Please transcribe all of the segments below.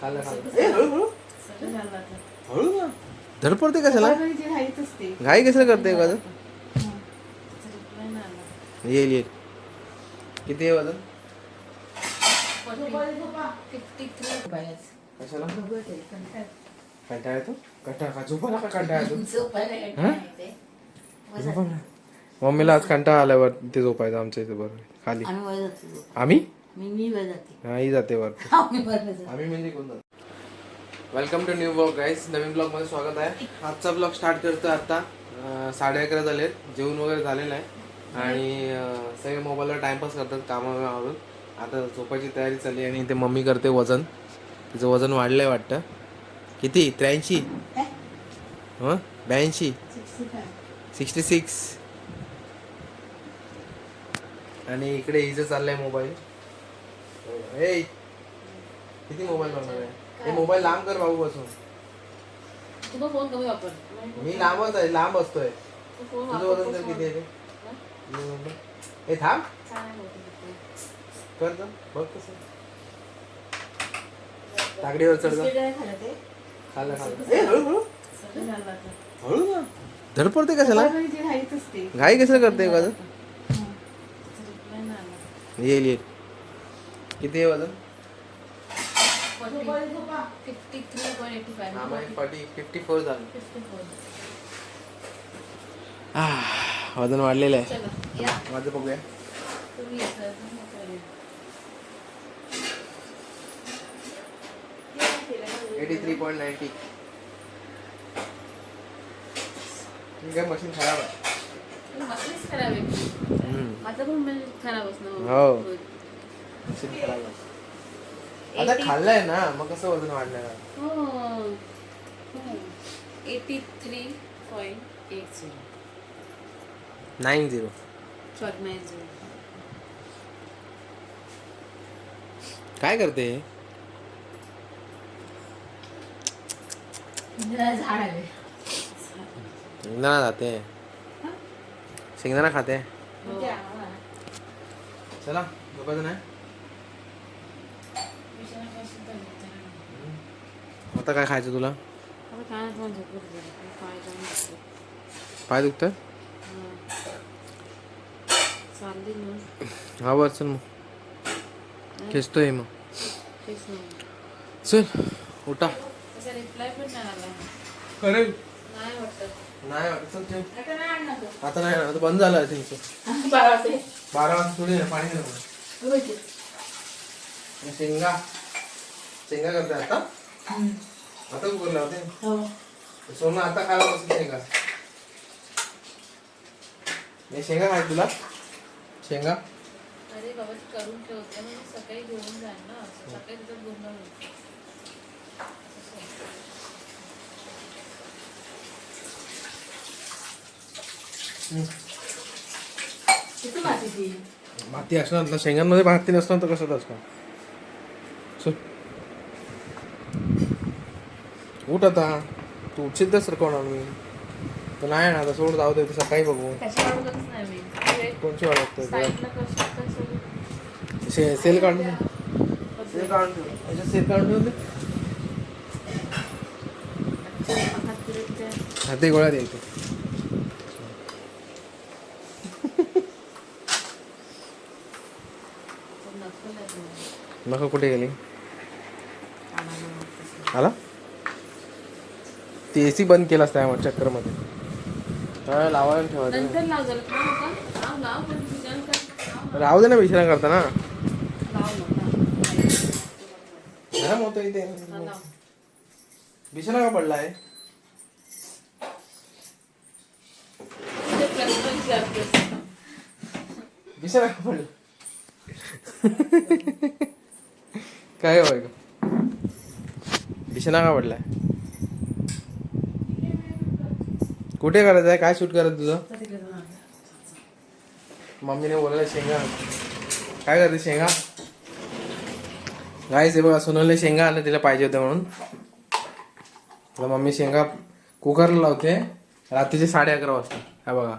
खाल्लं खाल्लं. ए, हळू ना. धडपडते कशाला? घाई कशाला करते का येईल येईल किती आहे वजन? कशाला? कंटाळा येतो? कंटाळा का? झोपायला का कंटाळा येतो. मम्मीला आज कंटाळा आल्यावर ते झोपायचं आमच्या इथे बरोबर खाली. आम्ही? जातो मी जाते. वर आम्ही वर जातो. आम्ही म्हणजे कोण welcome to new blog guys नवीन ब्लॉगमध्ये स्वागत आहे. आजचा ब्लॉग स्टार्ट करतो आता. अं, साडे अकरा झालेत. जेवण वगैरे झालेलं आहे. आणि अं, सगळे मोबाईलवर टाइमपास करतात कामावरून. आता झोपायची तयारी चालली आणि ते मम्मी करते वजन. तिचं वजन वाढलंय वाटतं. किती? त्र्याऐंशी? हं? ब्याऐंशी? Sixty six. आणि इकडे हिचं चाललंय मोबाईल ए किती मोबाईल बघणार आहे? हे मोबाईल लांब कर बाबू बसून तुझा फोन कमी वापर. मी लांबच आहे लांब असतोय. तुझं वजन तर किती आहे ते? हे? थांब. कर बघ कसं तागडीवर चढ. खाल्लं खाल्लं ए हळू हळू. ना धडपडते कशाला? घाई कशाला करते का येईल येईल किती आहे वजन? Fifty three point eighty five फाटी फिफ्टी फोर झालं आह, वजन वाढलेलं आहे. चला या. माझं बघूया. तुम्ही येता, तुम्ही करूया. एटी थ्री पॉईंट नाईन्टी काय मशीन खराब आहे? पण खराब आहे. माझं पण म्हणजे खराब असणं हो. खराब आहे आता खाल्लंय ना मग कसं वजन वाढणार? हो eighty three point eight zero. Nine zero. Nine zero. काय करते? शेंगदाणा जाते. शेंगदाणा खाते. हो. चला झोपायचं नाही? आता काय खायचं तुला? नाही, पाय दुखतं हा. बर चल मग. खेचतोय मग. चल उठा. त्याचा पण नाही नाही वाटत. नाही चल ठेव. आता नाही. आता नाही बंद झालं बारा वाजता. बारा वाजता थोडी आहे, पाणी. आणि शेंगा. शेंगा करते आता? आता कुकर लावते. हो. सोनं आता खायला बसली शेंगा. हे शेंगा खाय तुला? शेंगा? अरे बाबा ते करून ठेवते ना मी सकाळी घेऊन जाईन ना. सकाळी तिथं घेऊन जाऊन किती माती ती? माती असणार ना शेंगांमध्ये माती नसणार तर कसं असणार चल उठ आता. तू उठशील तर सरकवणार मी तर नाही ना आता सोड जाऊ दे ते सकाळी बघू. त्याच्या वाढवतच नाही मी. ते कोणची शकता सगळं शे- सेल काढून दे. सेल काढून ठेव. सेल काढून त्या हाते गोळ्या द्यायचे. नको कुठे गेली. आला? ते एसी बंद केलास त्या चक्करमध्ये काय लावायला ठेवायचं. राहू दे ना विचार करता ना. गरम होतो इथे हा. बिछाना का पडलाय. बिछाना का पडला काय होय का बिछाना का पडलाय कुठे करायचं आहे? काय शूट करत तुझं. मम्मीने बोलायला शेंगा. काय करते शेंगा? गायच आहे बघा सोनलने शेंगा आणल्या तिला पाहिजे होत्या म्हणून. तर मम्मी शेंगा कुकरला लावते. रात्रीचे साडे अकरा वाजता. हा बघा.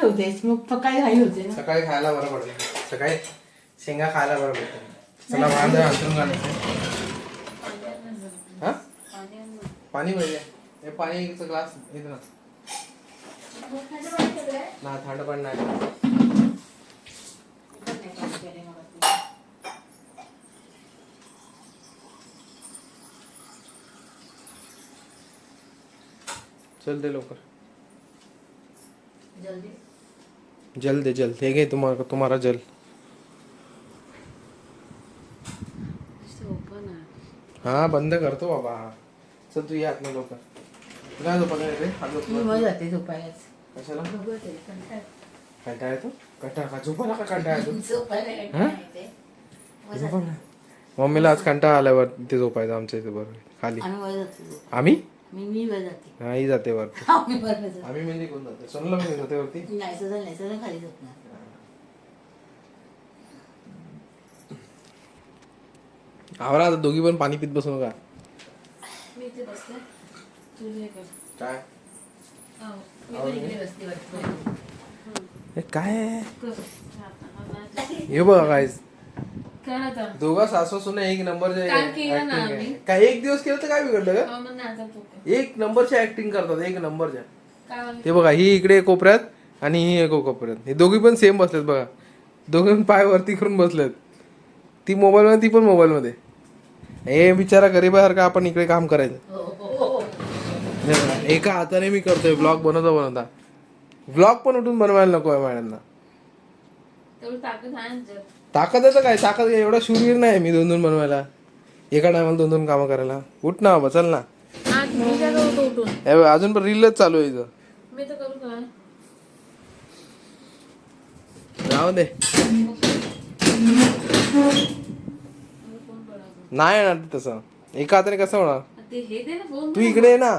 ठेवतेस. मग सकाळी होते सकाळी खायला बरं पडतं. सकाळी शेंगा खायला बरं पडतं. चला वांदे अंतरून घालायचं. हा? पाणी. पाणी पाहिजे. हे पाणीचा ग्लास इथं ना ना थंड पण नाही. चल दे लवकर. जल्दी? जल दे जल. हे घे तुम्हाला तुम्हाला जल ओपन आहे हा बंद करतो बाबा. चल तू या आत लवकर. काय झोपा रे? हात मी झोपला. मग जाते झोपायलाच. कशाला? तरी कंटाळ. कंटाळा येतो? कंटाळा का? झोपायला का कंटाळा येतो? झोपायला कंटाळ हा? येते. मग झोपा जाते. ना. मम्मीला आज कंटाळा आल्यावर तिथे झोपायचं आमच्या इथे बरोबर. खाली. आम्ही वर जातो आम्ही? मी मी वर जाते. जाते वरती. आम्ही वर जातो. आम्ही म्हणजे कोण जाते? सोनला पण जाते वरती? नाही नाही खाली झोपणार. आवरा आता दोघी पण पाणी पित बसू नका मी इथे बसले तू हे कर काय आहो. मी पण इकडे बसते वाटतं. हे काय आहे? कर. हे बघा काय कर आता दोघा सासू सुना एक नंबरचे काल केलं ना acting आहे. आम्ही. काय एक दिवस केलं तर काय बिघडलं का हा, मग तू कर. एक नंबरच्या ऍक्टिंग करतात एक नंबरच्या काय म्हणते? ते बघा ही इकडे कोपऱ्यात आणि ही एक कोपऱ्यात हे दोघी पण सेम बसलेत बघा दोघे पण पाय वरती करून बसलेत ती मोबाईल मध्ये ती पण मोबाईल मध्ये हे बिचारा गरीबासारखं आपण इकडे काम करायचं एका हाताने मी करतोय. ब्लॉग बनवता बनवता. ब्लॉग पण उठून बनवायला नको आहे मॅडमना. आहे. ताकदचं काय? ताकद एवढा शूरवीर नाही मी दोन दोन बनवायला. एका टायमाला दोन दोन कामं करायला. उठ ना बाबा चल ना. अजून पण रीलच चालू आहे इथं. राहू दे. नाही येणार ते तसं. एका हाताने कसं होणार? ते हे दे ना फोन तू इकडे ये ना.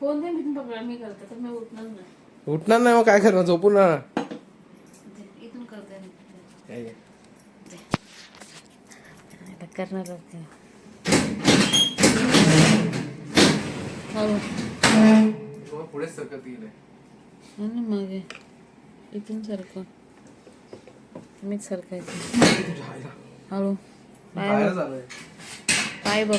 फोन दे मी तुम्ही पकडा मी करते तर मी उठणार नाही. उठणार नाही मग काय करणार? झोपून राहणार. दे, इथून करते मी. काय घे. आता करणार पुढेच सरकत मागे. इथून सरकं. मीच आईला. हळू. बघ. झालंय. पाय बघ.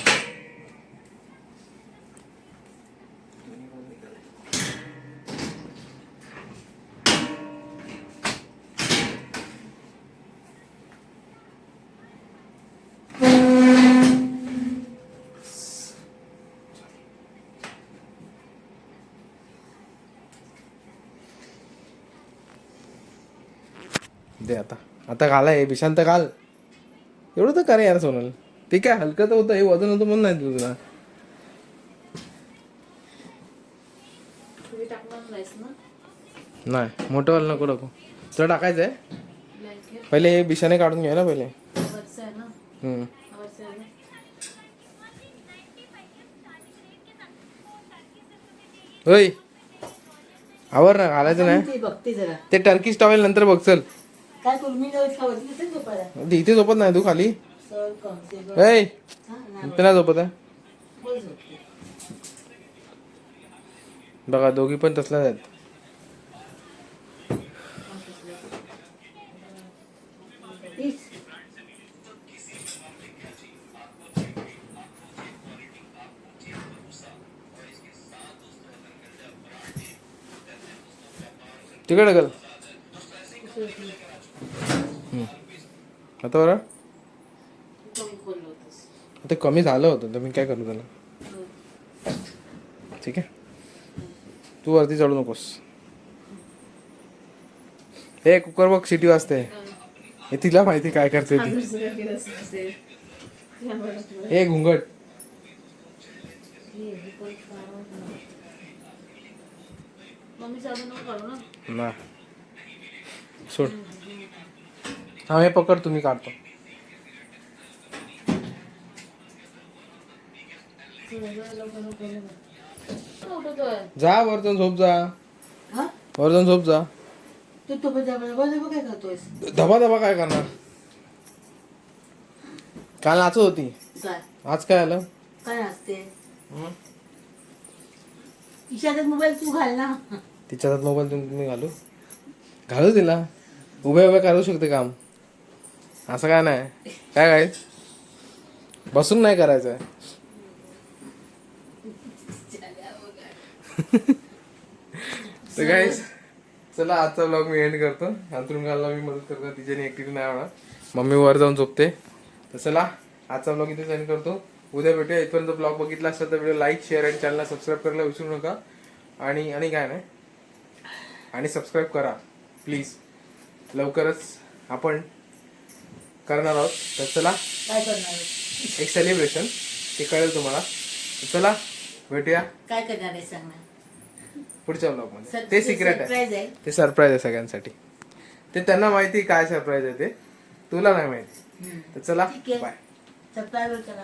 दे आता. आता घालाय विशांत घाल. एवढं तर करे यार सोनल. ते काय हलकं तर होतं हे वजन होतं म्हणून नाही दिलं तुला ना? नाही मोठं वाला नको नको तुला टाकायचं आहे पहिले हे बिशाने काढून घ्या ना पहिले. हम्म. होय. आवर ना घालायचं नाही. ती टर्किश टॉवेल नंतर बघ चल. काय करू मी जाऊ खावत तिथे झोपायला ते इथे झोपत नाही तू खाली. सर ऐ हा, नाही इथे नाही झोपत आहे. झोपते. बघा दोघी पण तसल्याच आहेत. तिकडे गल आता बरं? ते कमी झालं होतं तर मी काय करू त्याला? ठीक आहे. तू वरती चढू नकोस. हे कुकर बघ सिटी वाजते. हे तिला माहिती काय करते ती. हे घुंगट. ना. सोड. हा हे पकड तुम्ही काढतो. जा वर जाऊन झोप जा. हा? वर जाऊन झोप जा. तू बघ बघ काय धबा धबा काय करणार? काल नाचत होती. आज काय आलं? काय असते मोबाईल तू घाल ना. तिच्या हातात मोबाईल तुम्ही तुम्ही घालू? घालू तिला? उभ्या उभ्या करू शकते काम? असं काय नाही? काय काय बसून नाही करायचं आहे तर काय चला आजचा ब्लॉग मी एंड करतो. अंतरून घालला मी मदत करतो. तिच्याने एकटीने नाही होणार. मम्मी वर जाऊन झोपते. तर चला आजचा ब्लॉग इथे एंड करतो. उद्या भेटूया. इथपर्यंत ब्लॉग बघितला असेल तर व्हिडिओ लाईक शेअर आणि चॅनलला सबस्क्राईब करायला विसरू नका. आणि आणि काय नाही? आणि सबस्क्राईब करा. प्लीज लवकरच आपण करणार आहोत. तर चला काय करणार एक सेलिब्रेशन ते कळेल तुम्हाला. तर चला भेटूया. काय करणार आहे सांग. ना पुढच्या ब्लॉगमध्ये ते सिक्रेट आहे. सरप्राईज आहे. ते सरप्राईज आहे सगळ्यांसाठी. ते त्यांना माहिती काय सरप्राईज आहे ते. तुला नाही माहिती. हम्म. तर चला ठीक आहे. बाय सबस्क्राईब करा